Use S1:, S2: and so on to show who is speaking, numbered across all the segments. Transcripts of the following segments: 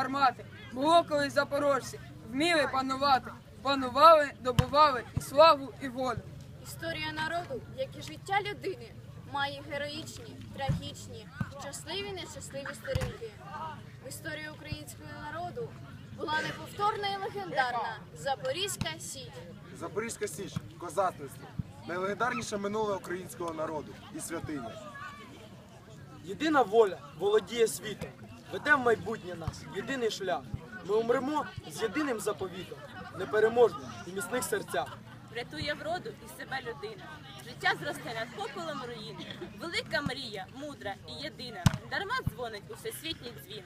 S1: гармати. Було колись запорожці, вміли панувати, панували, добували і славу, і волю.
S2: Історія народу, як і життя людини, має героїчні, трагічні, щасливі, нещасливі сторінки. В історії українського народу була неповторна і легендарна Запорізька Січ.
S3: Запорізька Січ, козацтво, найлегендарніше минуле українського народу і святиня.
S4: Єдина воля володіє світом, веде в майбутнє нас, єдиний шлях. Ми умремо з єдиним заповітом, непереможним і міцних серцях.
S5: Врятує вроду і себе людина. Життя зросте над попелом руїни. Велика мрія, мудра і єдина. Дарма дзвонить у всесвітній дзвін.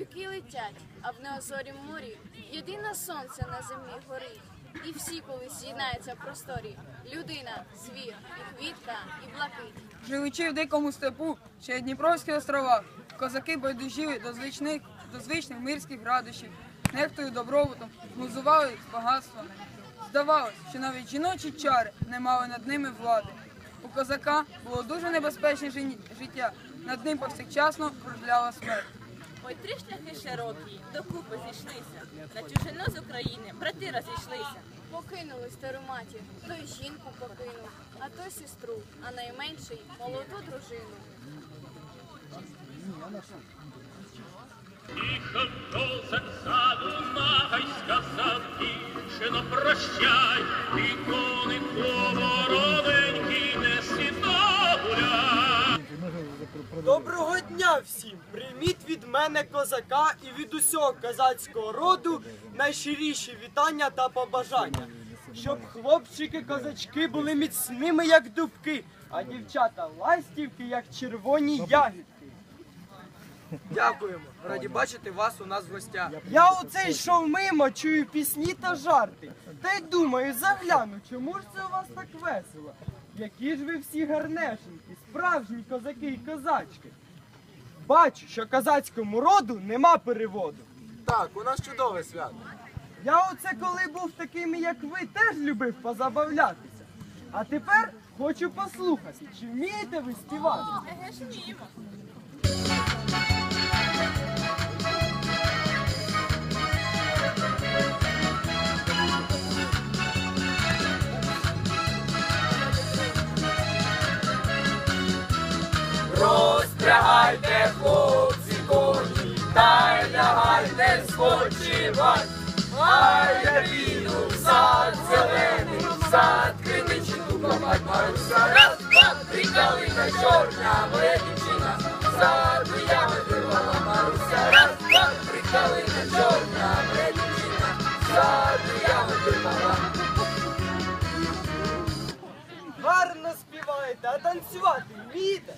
S2: Віки летять, а в неозорім морі єдине сонце на землі горить. І всі колись з'єднаються в просторі. Людина, звір, і квітка, і блакить.
S1: Живучи в дикому степу, ще Дніпровські острова, козаки байдужили до звичних, до звичних мирських радощів, нехтою добробутом, музували з багатствами. Здавалось, що навіть жіночі чари не мали над ними влади. У козака було дуже небезпечне життя, над ним повсякчасно кружляла смерть.
S5: Ой, три шляхи широкі, докупи зійшлися. На чужину з України брати розійшлися.
S2: Покинули стару матір, той жінку покинув, а той сестру, а найменший молоду дружину.
S6: Тихо козак задумай, сказав дівчино, прощай,
S4: Всім! Прийміть від мене козака і від усього козацького роду найщиріші вітання та побажання. Щоб хлопчики-козачки були міцними, як дубки, а дівчата ластівки, як червоні ягідки.
S7: Дякуємо. Раді бачити вас у нас в гостях.
S4: Я оце йшов мимо, чую пісні та жарти. Та й думаю, загляну, чому ж це у вас так весело? Які ж ви всі гарнешенькі, справжні козаки і козачки. Бачу, що козацькому роду нема переводу.
S3: Так, у нас чудове свято.
S4: Я оце коли був таким, як ви, теж любив позабавлятися. А тепер хочу послухати, чи вмієте ви співати?
S5: Еге ж вміємо.
S7: Розпрягайте, хлопці, коні, та й лягайте спочивать. Ай, я піду в сад зелений, в сад криничі дубовать Маруся. Раз, два, три калина, чорна моя дівчина.
S4: Співаєте, а танцювати вмієте?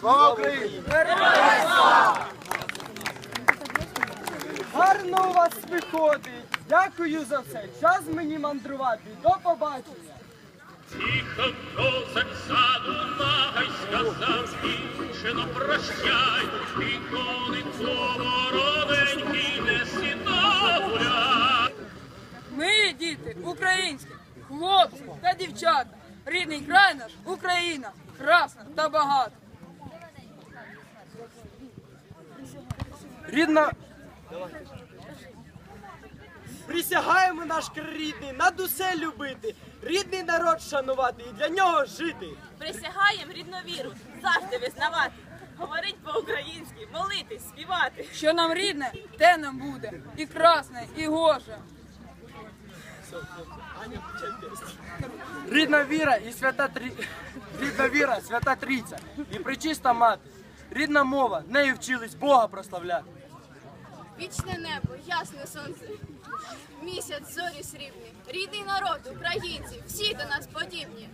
S3: Слава Україні!
S4: Гарно у вас виходить! Дякую за все! Час мені мандрувати! До побачення!
S6: Тихо козак саду нагай сказав дівчино прощай, і
S1: коник поворот. Дівчата. Рідний край наш Україна, красна та багата.
S4: Рідна. Присягаємо наш край рідний, над усе любити, рідний народ шанувати і для нього жити.
S5: Присягаєм рідну віру, завжди визнавати. Говорить по-українськи, молитись, співати.
S1: Що нам рідне, те нам буде. І красне, і гоже.
S4: Рідна віра і свята трі... рідна віра, свята трійця і причиста мати. Рідна мова, нею вчились Бога прославляти.
S2: Вічне небо, ясне сонце, місяць, зорі срібні, рідний народ, українці, всі до нас подібні.